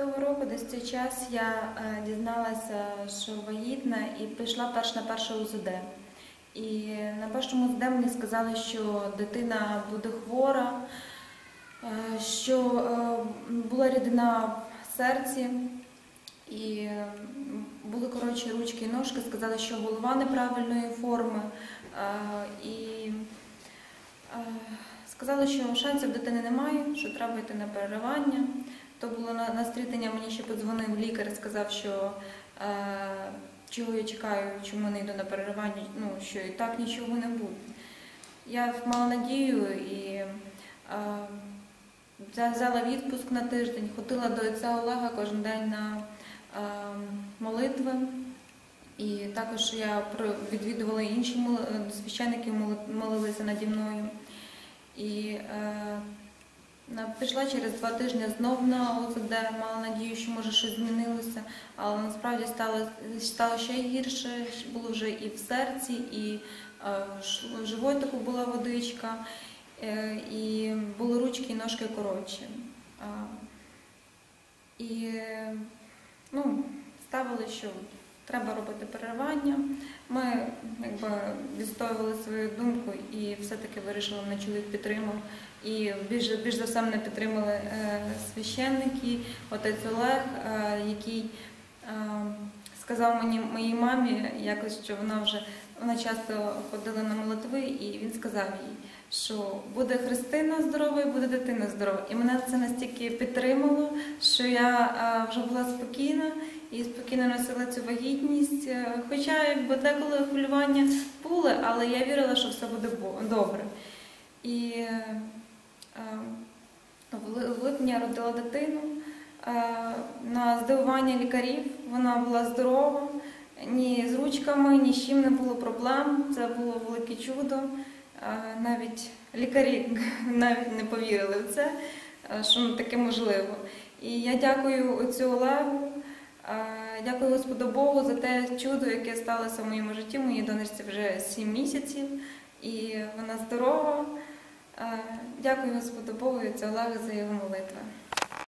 Того року, десь цей час, я е, дізналася, що вагітна, і пішла перш на перше УЗД. І на першому УЗД мені сказали, що дитина буде хвора, е, що е, була рідина в серці, і були коротші ручки і ножки, сказали, що голова неправильної форми. І сказали, що шансів дитини немає, що треба йти на переривання. То було на, на стрітання, мені ще подзвонив лікар, сказав, що е, чого я чекаю, чому не йду на переривання, ну, що і так нічого не буде. Я мала надію і е, взяла відпуск на тиждень, ходила до отця Олега кожен день на е, молитви. І також я відвідувала інші священники, молилися наді мною. Пішла через два тижні знов на ОЗД, мала надію, що може щось змінилося, але насправді стало, стало ще гірше, було вже і в серці, і е, в животику була водичка, е, і були ручки і ножки коротші. І ну, ставили, що треба робити переривання. Ми якби відстоювали свою думку і все-таки вирішили, мене чоловік підтримав. І більш, більш за все мене підтримали е, священники, отець Олег, е, який е, сказав мені моїй мамі якось, що вона вже вона часто ходила на молитви, і він сказав їй, що буде Христина здорова і буде дитина здорова. І мене це настільки підтримало, що я вже була спокійна і спокійно носила цю вагітність. Е, Хоча якби деколи хвилювання були, але я вірила, що все буде добре. І е, е, в липні я родила дитину. Е, На здивування лікарів вона була здорова, ні з ручками, ні з чим не було проблем. Це було велике чудо. Е, Навіть лікарі навіть не повірили в це, е, що таке можливо. І я дякую отцю Олегу, дякую Господу Богу за те чудо, яке сталося в моєму житті. Моїй донорці вже 7 місяців, і вона здорова. Дякую Господу Богу і отцю Олегу за його молитви.